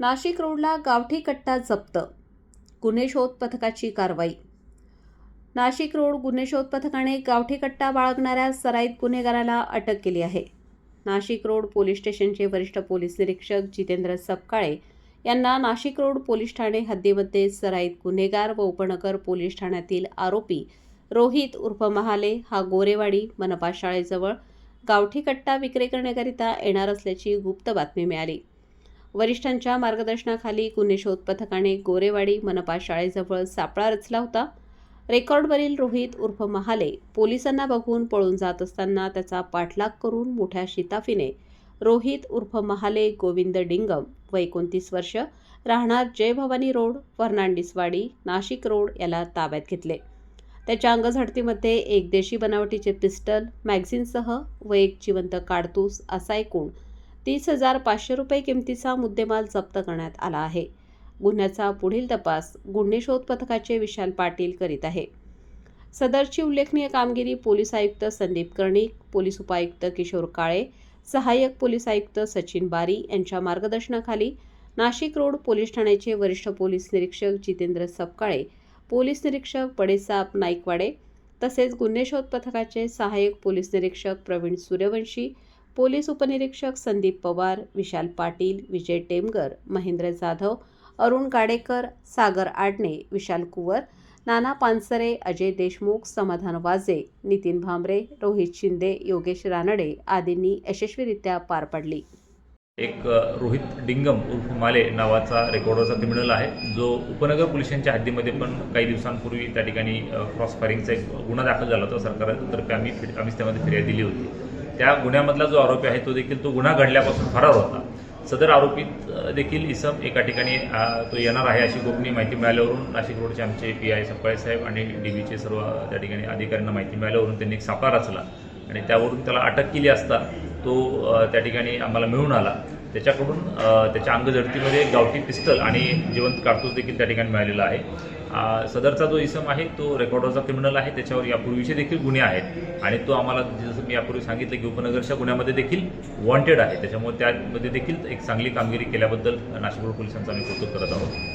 नाशिक रोडला गावठी कट्टा जप्त गुन्हे शोध पथकाची कारवाई. नाशिक रोड गुन्हे शोध पथकाने गावठी कट्टा बाळगणाऱ्या सराईत गुन्हेगाराला अटक केली आहे. नाशिक रोड पोलीस स्टेशनचे वरिष्ठ पोलीस निरीक्षक जितेंद्र सपकाळे यांना नाशिक रोड पोलीस ठाणे हद्दीमध्ये सराईत गुन्हेगार व उपनगर पोलीस ठाण्यातील आरोपी रोहित उर्फ महाले हा गोरेवाडी मनपा शाळेजवळ गावठी कट्टा विक्री करण्याकरिता येणार असल्याची गुप्त बातमी मिळाली. वरिष्ठांच्या मार्गदर्शनाखाली गुन्हे शोध पथकाने गोरेवाडी मनपा शाळेजवळ सापळा रचला होता. रेकॉर्डवरील रोहित उर्फ महाले पोलिसांना बघून पळून जात असताना त्याचा पाठलाग करून मोठ्या शिताफीने रोहित उर्फ महाले गोविंद डिंगम व एकोणतीस वर्ष राहणार जय भवानी रोड फर्नांडिसवाडी नाशिक रोड याला ताब्यात घेतले. त्याच्या अंगझडतीमध्ये एक देशी बनावटीचे पिस्टल मॅगझिनसह व एक जिवंत काडतूस असा एकूण तीस हजार पाचशे रुपये किमतीचा मुद्देमाल जप्त करण्यात आला आहे. गुन्ह्याचा पुढील तपास गुन्हे शोध पथकाचे विशाल पाटील करीत आहे. सदरची उल्लेखनीय कामगिरी पोलीस आयुक्त संदीप कर्णिक पोलीस उपायुक्त किशोर काळे सहाय्यक पोलीस आयुक्त सचिन बारी यांच्या मार्गदर्शनाखाली नाशिक रोड पोलीस ठाण्याचे वरिष्ठ पोलीस निरीक्षक जितेंद्र सपकाळे पोलीस निरीक्षक बडेसाप नाईकवाडे तसेच गुन्हे शोध पथकाचे सहाय्यक पोलीस निरीक्षक प्रवीण सूर्यवंशी पोलीस उपनिरीक्षक संदीप पवार विशाल पाटील विजय टेमगर महेंद्र जाधव अरुण गाडेकर सागर आडणे विशाल कुवर नाना पानसरे अजय देशमुख समाधान वाजे नितीन भांबरे रोहित शिंदे योगेश रानडे आदींनी यशस्वीरित्या पार पाडली. एक रोहित डिंगम उर्फ माले नावाचा रेकॉर्डरचा क्रिमिनल आहे. जो उपनगर पोलिसांच्या हद्दीमध्ये पण काही दिवसांपूर्वी त्या ठिकाणी क्रॉस फायरिंगचा एक गुन्हा दाखल झाला होता. सरकारतर्फे आम्ही फि- आम्हीच त्यामध्ये फिर्याद दिली होती. त्या गुन्ह्यामधला जो आरोपी आहे तो देखील तो गुन्हा घडल्यापासून फरार होता. सदर आरोपीत देखील इसम एका ठिकाणी तो येणार आहे अशी गोपनीय माहिती मिळाल्यावरून नाशिक रोडचे आमचे पी आय सपकाळे साहेब आणि डी बीचे सर्व त्या ठिकाणी अधिकाऱ्यांना माहिती मिळाल्यावरून त्यांनी एक सापळा रचला आणि त्यावरून त्याला अटक केली असता तो त्या ठिकाणी आम्हाला मिळून आला. त्याच्याकडून त्याच्या अंगझडतीमध्ये एक गावठी पिस्टल आणि जिवंत काडतूस देखील त्या ठिकाणी मिळालेला आहे. सदरचा जो इसम आहे तो रेकॉर्डरचा क्रिमिनल आहे. त्याच्यावर यापूर्वीचे देखील गुन्हे आहेत. आणि तो आम्हाला जसं मी यापूर्वी सांगितलं की उपनगरच्या गुन्ह्यामध्ये देखील वॉन्टेड आहे. त्याच्यामुळे त्यामध्ये देखील एक चांगली कामगिरी केल्याबद्दल नाशिक पोलिसांचा आम्ही कौतुक करत आहोत.